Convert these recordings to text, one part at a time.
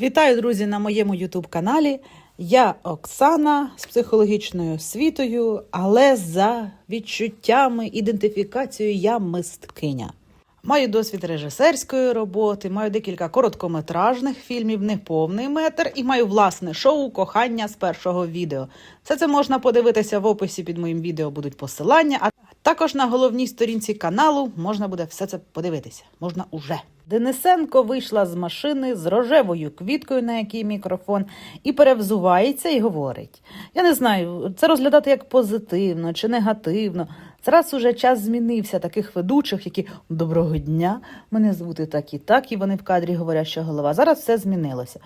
Вітаю, друзі, на моєму Ютуб каналі. Я Оксана з психологічною освітою, але за відчуттями, ідентифікацією я мисткиня. Маю досвід режисерської роботи, маю декілька короткометражних фільмів, неповний метр і маю власне шоу Кохання з першого відео. Все це можна подивитися в описі під моїм відео будуть посилання, також на головній сторінці каналу можна буде все це подивитися. Можна уже. Денисенко вийшла з машини з рожевою квіткою, на якій мікрофон, і перевзувається і говорить: Я не знаю, це розглядати як позитивно чи негативно. Зараз уже час змінився таких ведучих, які доброго дня, мене звути так і так, і вони в кадрі говорять, що голова. Зараз все змінилося.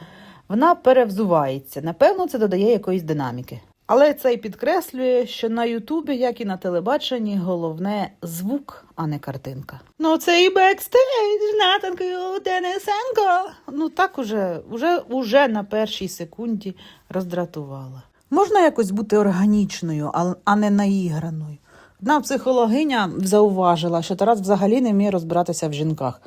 Вона перевзувається. Напевно, це додає якоїсь динаміки. Але це й підкреслює, що на Ютубі, як і на телебаченні, головне звук, а не картинка. Ну, це і бекстейдж, Натанкою Денисенко. Ну так уже, уже, уже на першій секунді роздратувала. Можна якось бути органічною, а- не наіграною. Одна психологиня зауважила, що Тарас взагалі не вміє розбиратися в жінках.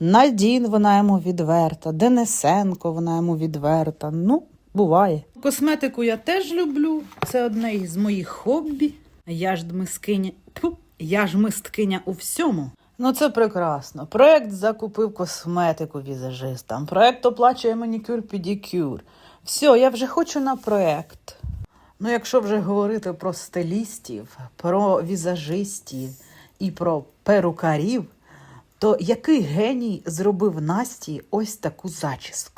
Надін вона йому відверта, Денисенко вона йому відверта. Ну, буває. Косметику я теж люблю. Це одне із моїх хобі. Я ж мискиня. Тьфу, я ж мисткиня у всьому. Ну, це прекрасно. Проект закупив косметику візажистам. Проект оплачує манікюр педикюр. Все, я вже хочу на проект. Ну, якщо вже говорити про стилістів, про візажистів і про перукарів, то який геній зробив Насті ось таку зачіску?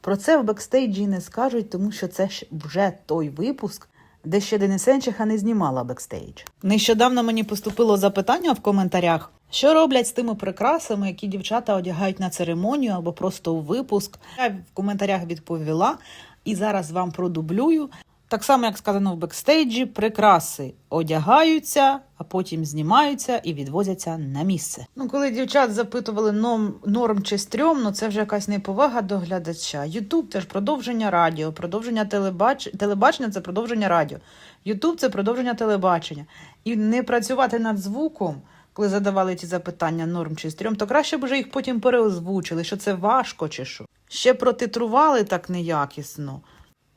Про це в бекстейджі не скажуть, тому що це ж вже той випуск, де ще Денисенчиха не знімала бекстейдж. Нещодавно мені поступило запитання в коментарях, що роблять з тими прикрасами, які дівчата одягають на церемонію або просто у випуск. Я в коментарях відповіла і зараз вам продублюю. Так само, як сказано в бекстейджі, прикраси одягаються, а потім знімаються і відвозяться на місце. Ну, коли дівчат запитували ном, норм чи стрьом, ну це вже якась неповага до глядача. Ютуб це ж продовження радіо, продовження телебач... телебачення це продовження радіо. Ютуб це продовження телебачення. І не працювати над звуком, коли задавали ці запитання норм чи стрьом, то краще б вже їх потім переозвучили, що це важко чи що. Ще протитрували так неякісно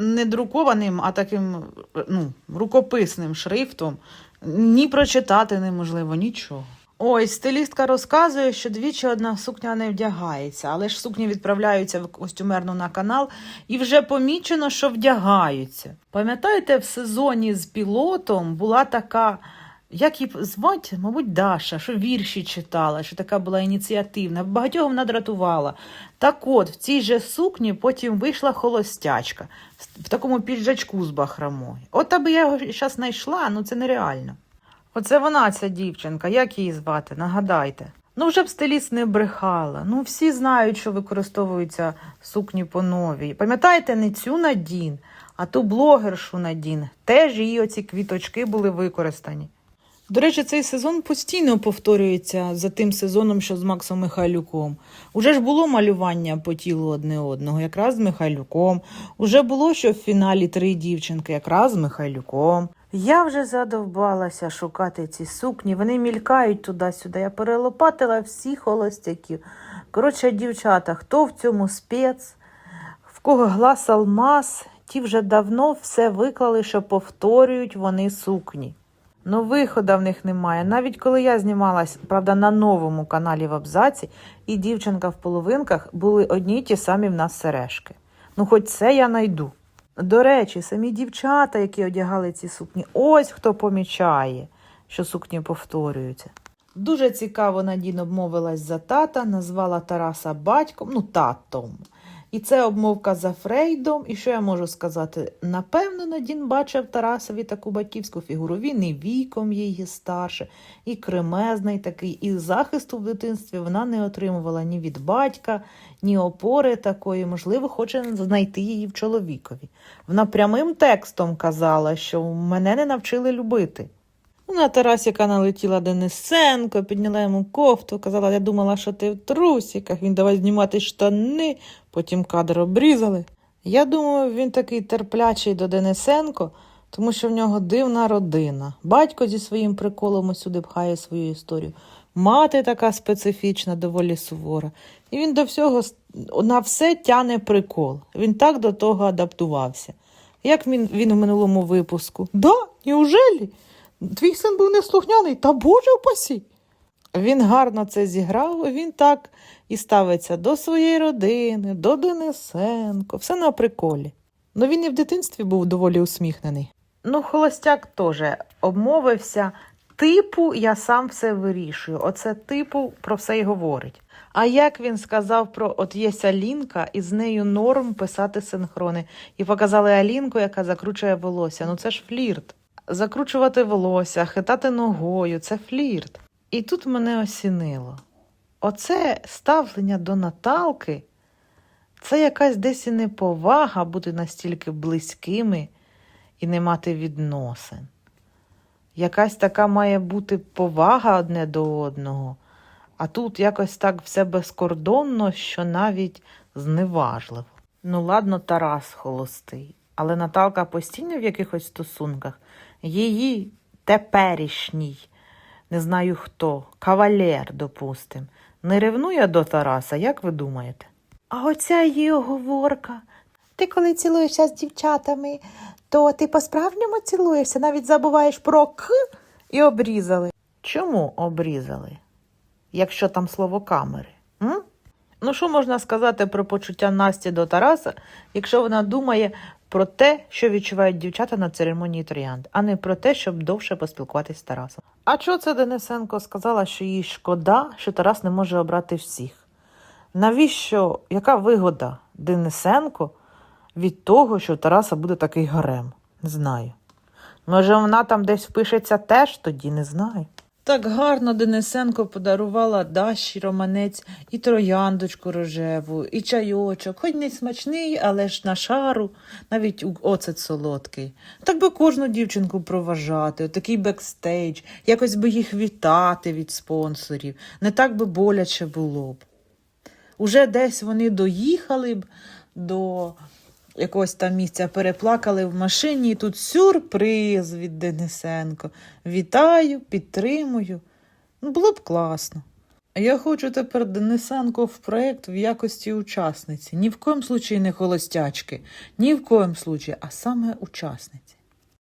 не друкованим, а таким ну, рукописним шрифтом. Ні прочитати неможливо, нічого. Ой, стилістка розказує, що двічі одна сукня не вдягається, але ж сукні відправляються в костюмерну на канал, і вже помічено, що вдягаються. Пам'ятаєте, в сезоні з пілотом була така, як її звати, мабуть, Даша, що вірші читала, що така була ініціативна, багатьох вона дратувала. Так от, в цій же сукні потім вийшла холостячка в такому піджачку з бахромою. От аби я його зараз знайшла, ну це нереально. Оце вона, ця дівчинка, як її звати, нагадайте. Ну, вже б стиліст не брехала. Ну, всі знають, що використовуються сукні по новій. Пам'ятаєте, не цю Надін, а ту блогершу Надін. Теж її оці квіточки були використані. До речі, цей сезон постійно повторюється за тим сезоном, що з Максом Михайлюком. Уже ж було малювання по тілу одне одного, якраз з Михайлюком. Уже було, що в фіналі три дівчинки, якраз з Михайлюком. Я вже задовбалася шукати ці сукні. Вони мількають туди-сюди. Я перелопатила всіх холостяків. Коротше, дівчата, хто в цьому спец, в кого глас алмаз, ті вже давно все виклали, що повторюють вони сукні. Ну, виходу в них немає. Навіть коли я знімалась, правда, на новому каналі в Абзаці, і дівчинка в половинках були одні й ті самі в нас сережки. Ну, хоч це я найду. До речі, самі дівчата, які одягали ці сукні, ось хто помічає, що сукні повторюються. Дуже цікаво Надін обмовилась за тата, назвала Тараса батьком, ну татом. І це обмовка за Фрейдом. І що я можу сказати? Напевно, Надін бачив Тарасові таку батьківську фігуру. Він і віком її старше, і кремезний такий, і захисту в дитинстві вона не отримувала ні від батька, ні опори такої. Можливо, хоче знайти її в чоловікові. Вона прямим текстом казала, що мене не навчили любити. На Тарасіка налетіла Денисенко, підняла йому кофту, казала, я думала, що ти в трусиках, він давай знімати штани, потім кадр обрізали. Я думаю, він такий терплячий до Денисенко, тому що в нього дивна родина. Батько зі своїм приколом сюди пхає свою історію. мати така специфічна, доволі сувора. І він до всього на все тяне прикол. Він так до того адаптувався. Як він, він в минулому випуску? Да, неужелі? Твій син був неслухняний, та Боже впасі. Він гарно це зіграв, він так і ставиться до своєї родини, до Денисенко, все на приколі. Ну він і в дитинстві був доволі усміхнений. Ну, холостяк теж обмовився. Типу, я сам все вирішую. Оце типу про все й говорить. А як він сказав про от є Алінка, і з нею норм писати синхрони. І показали Алінку, яка закручує волосся. Ну це ж флірт. Закручувати волосся, хитати ногою це флірт. І тут мене осінило. Оце ставлення до Наталки це якась десь і неповага бути настільки близькими і не мати відносин. Якась така має бути повага одне до одного, а тут якось так все безкордонно, що навіть зневажливо. Ну, ладно, Тарас холостий, але Наталка постійно в якихось стосунках. Її теперішній, не знаю хто, кавалер, допустим, не ревнує до Тараса, як ви думаєте? А оця її оговорка. Ти коли цілуєшся з дівчатами, то ти по-справжньому цілуєшся, навіть забуваєш про к і обрізали. Чому обрізали? Якщо там слово камери? М? Ну, що можна сказати про почуття Насті до Тараса, якщо вона думає про те, що відчувають дівчата на церемонії троянд, а не про те, щоб довше поспілкуватись з Тарасом. А чого це Денисенко сказала, що їй шкода, що Тарас не може обрати всіх? Навіщо, яка вигода Денисенко від того, що у Тараса буде такий гарем? Не знаю. Може, вона там десь впишеться теж тоді, не знаю. Так гарно Денисенко подарувала Даші романець і трояндочку рожеву, і чайочок, хоч не смачний, але ж на шару, навіть оцет солодкий. Так би кожну дівчинку проважати, такий бекстейдж, якось би їх вітати від спонсорів. Не так би боляче було б. Уже десь вони доїхали б до якогось там місця, переплакали в машині, і тут сюрприз від Денисенко. Вітаю, підтримую. Ну, було б класно. Я хочу тепер Денисенко в проєкт в якості учасниці. Ні в коєм случаї не холостячки, ні в коєм случаї, а саме учасниці.